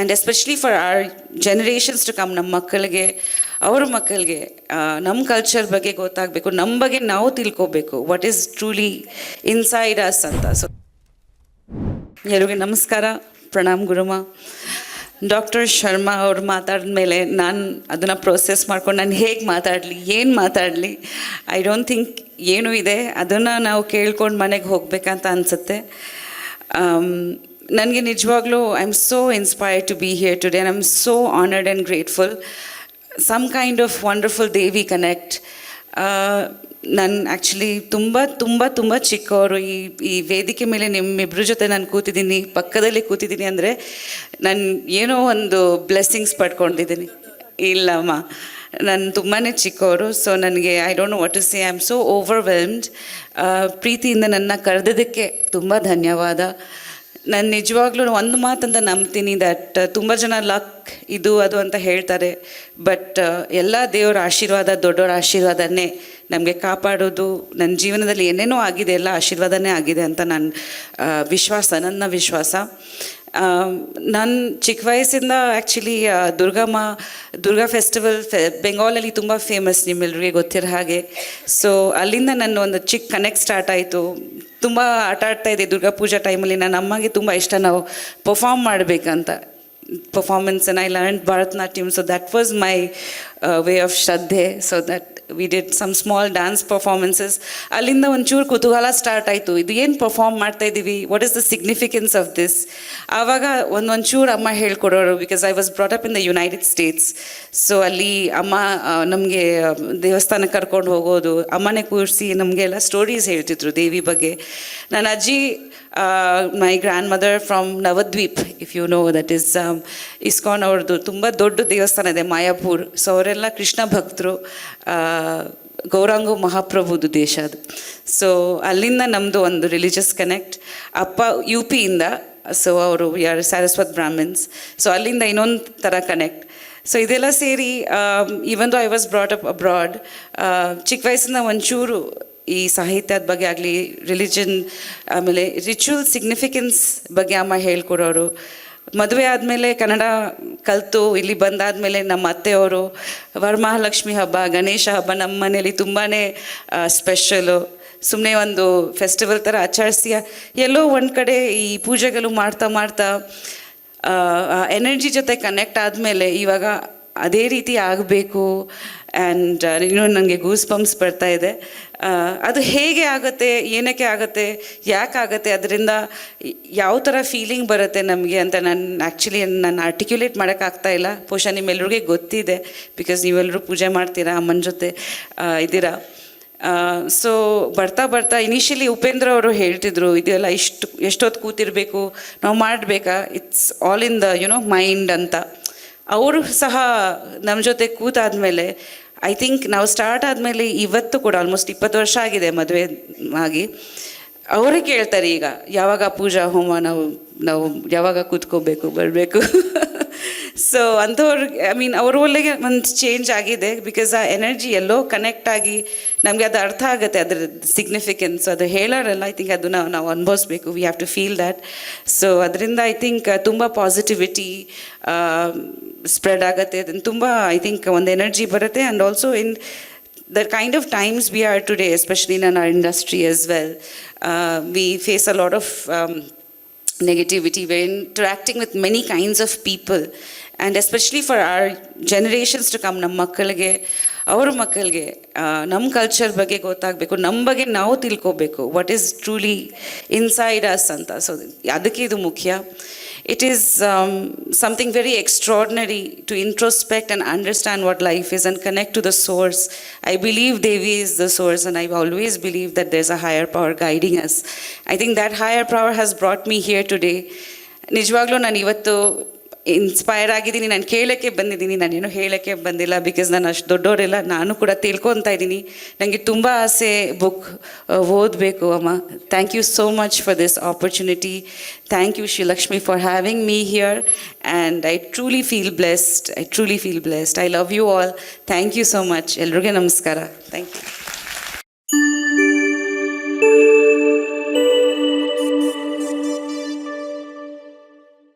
And especially for our generations to come ನಮ್ಮ ಮಕ್ಕಳಿಗೆ, ಅವ್ರ ಮಕ್ಕಳಿಗೆ ನಮ್ಮ ಕಲ್ಚರ್ ಬಗ್ಗೆ ಗೊತ್ತಾಗಬೇಕು, ನಮ್ಮ ಬಗ್ಗೆ ನಾವು ತಿಳ್ಕೊಬೇಕು what is truly inside us ಅಂತ. ಸೊ ಎಲ್ಲರಿಗೆ ನಮಸ್ಕಾರ, ಪ್ರಣಾಮ್ ಗುರುಮ. ಡಾಕ್ಟರ್ ಶರ್ಮಾ ಅವ್ರು ಮಾತಾಡಿದ್ಮೇಲೆ ನಾನು ಅದನ್ನು ಪ್ರೋಸೆಸ್ ಮಾಡ್ಕೊಂಡು ನಾನು ಹೇಗೆ ಮಾತಾಡಲಿ, ಏನು ಮಾತಾಡಲಿ ಐ ಡೋಂಟ್ ಥಿಂಕ್ ಏನೂ ಇದೆ. ಅದನ್ನು ನಾವು ಕೇಳ್ಕೊಂಡು ಮನೆಗೆ ಹೋಗ್ಬೇಕಂತ ಅನಿಸುತ್ತೆ. ನನಗೆ ನಿಜವಾಗ್ಲೂ I am so inspired to be here today I am so honoured and grateful some kind of wonderful Devi connect ನಾನು ಆ್ಯಕ್ಚುಲಿ ತುಂಬ ತುಂಬ ತುಂಬ ಚಿಕ್ಕವರು. ಈ ಈ ವೇದಿಕೆ ಮೇಲೆ ನಿಮ್ಮಿಬ್ಬರ ಜೊತೆ ನಾನು ಕೂತಿದ್ದೀನಿ, ಪಕ್ಕದಲ್ಲಿ ಕೂತಿದ್ದೀನಿ ಅಂದರೆ ನಾನು ಏನೋ ಒಂದು ಬ್ಲೆಸ್ಸಿಂಗ್ಸ್ ಪಡ್ಕೊಂಡಿದ್ದೀನಿ. ಇಲ್ಲಮ್ಮ, ನಾನು ತುಂಬಾ ಚಿಕ್ಕವರು ಸೊ ನನಗೆ I don't know what to say I am so overwhelmed ಪ್ರೀತಿಯಿಂದ ನನ್ನ ಕರೆದಿದ್ದಕ್ಕೆ ತುಂಬ ಧನ್ಯವಾದ. ನಾನು ನಿಜವಾಗ್ಲೂ ಒಂದು ಮಾತಂತ ನಂಬ್ತೀನಿ ದಟ್ ತುಂಬ ಜನ ಲಕ್ ಇದು ಅದು ಅಂತ ಹೇಳ್ತಾರೆ ಬಟ್ ಎಲ್ಲ ದೇವರ ಆಶೀರ್ವಾದ ದೊಡ್ಡವರ ಆಶೀರ್ವಾದನೇ ನಮಗೆ ಕಾಪಾಡೋದು ನನ್ನ ಜೀವನದಲ್ಲಿ ಏನೇನೋ ಆಗಿದೆ ಎಲ್ಲ ಆಶೀರ್ವಾದನೇ ಆಗಿದೆ ಅಂತ ನನ್ನ ವಿಶ್ವಾಸ ನನ್ನ ವಿಶ್ವಾಸ. ನಾನು ಚಿಕ್ಕ ವಯಸ್ಸಿಂದ ಆ್ಯಕ್ಚುಲಿ ದುರ್ಗಮ್ಮ, ದುರ್ಗಾ ಫೆಸ್ಟಿವಲ್ ಫೆ ಬೆಂಗಾಲಲ್ಲಿ ತುಂಬ ಫೇಮಸ್ ನಿಮ್ಮೆಲ್ಲರಿಗೆ ಗೊತ್ತಿರೋ ಹಾಗೆ. ಸೊ ಅಲ್ಲಿಂದ ನನ್ನ ಒಂದು ಚಿಕ್ಕ ಕನೆಕ್ಟ್ ಸ್ಟಾರ್ಟ್ ಆಯಿತು. ತುಂಬ ಆಟ ಆಡ್ತಾ ಇದೆ ದುರ್ಗಾ ಪೂಜಾ ಟೈಮಲ್ಲಿ ನಾನು ಅಮ್ಮಗೆ ತುಂಬ ಇಷ್ಟ. ನಾವು ಪರ್ಫಾರ್ಮ್ ಮಾಡಬೇಕಂತ. Performance I learn Bharatanatyam so that was my way of ಶ್ರದ್ಧೆ. So that that did some small dance performances. ಅಲ್ಲಿಂದ ಒಂಚೂರು ಕುತೂಹಲ ಸ್ಟಾರ್ಟ್ ಆಯಿತು. ಇದು ಏನು ಪರ್ಫಾರ್ಮ್ ಮಾಡ್ತಾ ಇದ್ದೀವಿ what is the significance of this ಆವಾಗ ಒಂದು ಒಂಚೂರು ಅಮ್ಮ ಹೇಳ್ಕೊಡೋರು because I was brought up in the United States so ಅಲ್ಲಿ ಅಮ್ಮ ನಮಗೆ ದೇವಸ್ಥಾನಕ್ಕೆ ಕರ್ಕೊಂಡು ಹೋಗೋದು, ಅಮ್ಮನೇ ಕೂರಿಸಿ ನಮಗೆಲ್ಲ ಸ್ಟೋರೀಸ್ ಹೇಳ್ತಿದ್ರು ದೇವಿ ಬಗ್ಗೆ. ನನ್ನ ಅಜ್ಜಿ my grandmother from Navadweep if you know that is ISKCON ಅವ್ರದ್ದು ತುಂಬ ದೊಡ್ಡ ದೇವಸ್ಥಾನ ಇದೆ, ಮಾಯಾಪುರ್. ಸೊ ಅವರೆಲ್ಲ ಕೃಷ್ಣ ಭಕ್ತರು ಗೌರಾಂಗು ಮಹಾಪ್ರಭುದು ದೇಶ ಅದು. ಸೊ ಅಲ್ಲಿಂದ ನಮ್ಮದು ಒಂದು ರಿಲಿಜಿಯಸ್ ಕನೆಕ್ಟ್ ಅಪ್ಪ ಯು ಪಿಯಿಂದ ಸೊ ಅವರು, ಯಾರು ಸಾರಸ್ವತ್ ಬ್ರಾಹ್ಮಿನ್ಸ್ ಸೊ ಅಲ್ಲಿಂದ ಇನ್ನೊಂದು ಥರ ಕನೆಕ್ಟ್ ಸೊ ಇದೆಲ್ಲ ಸೇರಿ even I was brought up abroad ಚಿಕ್ಕ ವಯಸ್ಸಿನ ಒಂಚೂರು ಈ ಸಾಹಿತ್ಯದ ಬಗ್ಗೆ ಆಗಲಿ ರಿಲಿಜನ್ ಆಮೇಲೆ ರಿಚುವಲ್ ಸಿಗ್ನಿಫಿಕೆನ್ಸ್ ಬಗ್ಗೆ ಅಮ್ಮ ಹೇಳ್ಕೊಡೋರು. ಮದುವೆ ಆದಮೇಲೆ ಕನ್ನಡ ಕಲಿತು, ಇಲ್ಲಿ ಬಂದಾದಮೇಲೆ ನಮ್ಮ ಅತ್ತೆಯವರು ವರಮಹಾಲಕ್ಷ್ಮಿ ಹಬ್ಬ, ಗಣೇಶ ಹಬ್ಬ ನಮ್ಮ ಮನೇಲಿ ತುಂಬಾ ಸ್ಪೆಷಲು ಸುಮ್ಮನೆ ಒಂದು ಫೆಸ್ಟಿವಲ್ ಥರ ಆಚರಿಸಿ ಎಲ್ಲೋ ಒಂದು ಕಡೆ ಈ ಪೂಜೆಗಳು ಮಾಡ್ತಾ ಮಾಡ್ತಾ ಎನರ್ಜಿ ಜೊತೆ ಕನೆಕ್ಟ್ ಆದಮೇಲೆ ಇವಾಗ ಅದೇ ರೀತಿ ಆಗಬೇಕು. ಆ್ಯಂಡ್ ಇನ್ನೂ ನನಗೆ ಗೂಸ್ ಪಂಪ್ಸ್ ಬರ್ತಾ ಇದೆ. ಅದು ಹೇಗೆ ಆಗುತ್ತೆ, ಏನಕ್ಕೆ ಆಗುತ್ತೆ, ಯಾಕೆ ಆಗುತ್ತೆ, ಅದರಿಂದ ಯಾವ ಥರ ಫೀಲಿಂಗ್ ಬರುತ್ತೆ ನಮಗೆ ಅಂತ ನಾನು ಆ್ಯಕ್ಚುಲಿ ನಾನು ಆರ್ಟಿಕ್ಯುಲೇಟ್ ಮಾಡೋಕ್ಕಾಗ್ತಾ ಇಲ್ಲ. ಬಹುಶಃ ನಿಮ್ಮೆಲ್ಲರಿಗೆ ಗೊತ್ತಿದೆ ಬಿಕಾಸ್ ನೀವೆಲ್ಲರೂ ಪೂಜೆ ಮಾಡ್ತೀರಾ, ಅಮ್ಮನ ಜೊತೆ ಇದ್ದೀರಾ. ಸೊ ಬರ್ತಾ ಬರ್ತಾ ಇನಿಷಿಯಲಿ ಉಪೇಂದ್ರ ಅವರು ಹೇಳ್ತಿದ್ರು, ಇದೆಲ್ಲ ಇಷ್ಟು, ಎಷ್ಟೊತ್ತು ಕೂತಿರಬೇಕು, ನಾವು ಮಾಡಬೇಕಾ? It's all in the you know mind ಅಂತ. ಅವರು ಸಹ ನಮ್ಮ ಜೊತೆ ಕೂತಾದಮೇಲೆ ಐ ಥಿಂಕ್ ನಾವು ಸ್ಟಾರ್ಟ್ ಆದಮೇಲೆ ಇವತ್ತು ಕೂಡ ಆಲ್ಮೋಸ್ಟ್ ಇಪ್ಪತ್ತು ವರ್ಷ ಆಗಿದೆ ಮದುವೆ ಆಗಿ. ಅವರೇ ಕೇಳ್ತಾರೆ ಈಗ, ಯಾವಾಗ ಪೂಜಾ ಹೋಮ ನಾವು ನಾವು ಯಾವಾಗ ಕೂತ್ಕೋಬೇಕು, ಬರಬೇಕು? ಸೊ ಅಂಥವ್ರಿಗೆ ಐ ಮೀನ್ ಅವ್ರ ಒಳ್ಳೆಗೆ ಒಂದು ಚೇಂಜ್ ಆಗಿದೆ ಬಿಕಾಸ್ ಆ ಎನರ್ಜಿ ಎಲ್ಲೋ ಕನೆಕ್ಟ್ ಆಗಿ ನಮಗೆ ಅದು ಅರ್ಥ ಆಗುತ್ತೆ ಅದರ ಸಿಗ್ನಿಫಿಕೆನ್ಸ್ ಅದು ಹೇಳೋರಲ್ಲ ಐ ಥಿಂಕ್ ಅದನ್ನು ನಾವು ಅನುಭವಿಸ್ಬೇಕು. We have to feel that so ಅದರಿಂದ ಐ ಥಿಂಕ್ ತುಂಬ ಪಾಸಿಟಿವಿಟಿ ಸ್ಪ್ರೆಡ್ ಆಗುತ್ತೆ. ಅದನ್ನು ತುಂಬ ಐ ಥಿಂಕ್ ಒಂದು ಎನರ್ಜಿ ಬರುತ್ತೆ. And also in the kind of times we are today, especially in our industry as well, uh, we face a lot of um, negativity. We're interacting with many kinds of and especially for our generations to come, ನಮ್ಮ ಮಕ್ಕಳಿಗೆ ಅವ್ರ ಮಕ್ಕಳಿಗೆ ನಮ್ಮ culture ಬಗ್ಗೆ ಗೊತ್ತಾಗಬೇಕು ನಮ್ಮ ಬಗ್ಗೆ ನಾವು ತಿಳ್ಕೊಬೇಕು what is truly inside us ಅಂತ ಸೊ ಅದಕ್ಕೆ ಇದು ಮುಖ್ಯ it is um, something very extraordinary to introspect and understand what life is and connect to the source. I believe Devi is the source, and I've always believed that there's a higher power guiding us. I think that higher power has brought me here today. ನಿಜವಾಗ್ಲೂ ನಾನು ಇವತ್ತು inspire ಆಗಿದ್ದೀನಿ, ನಾನು ಕೇಳೋಕ್ಕೆ ಬಂದಿದ್ದೀನಿ, ನಾನೇನು ಹೇಳೋಕ್ಕೆ ಬಂದಿಲ್ಲ ಬಿಕಾಸ್ ನಾನು ಅಷ್ಟು ದೊಡ್ಡವರೆಲ್ಲ ನಾನು ಕೂಡ ತಿಳ್ಕೊತಾ ಇದ್ದೀನಿ. ನನಗೆ ತುಂಬ ಆಸೆ ಬುಕ್ ಓದಬೇಕು ಅಮ್ಮ. Thank you so much for this opportunity thank you Srilakshmi for having me here and I truly feel blessed I truly feel blessed I love you all thank you so much ಎಲ್ರಿಗೂ ನಮಸ್ಕಾರ. Thank you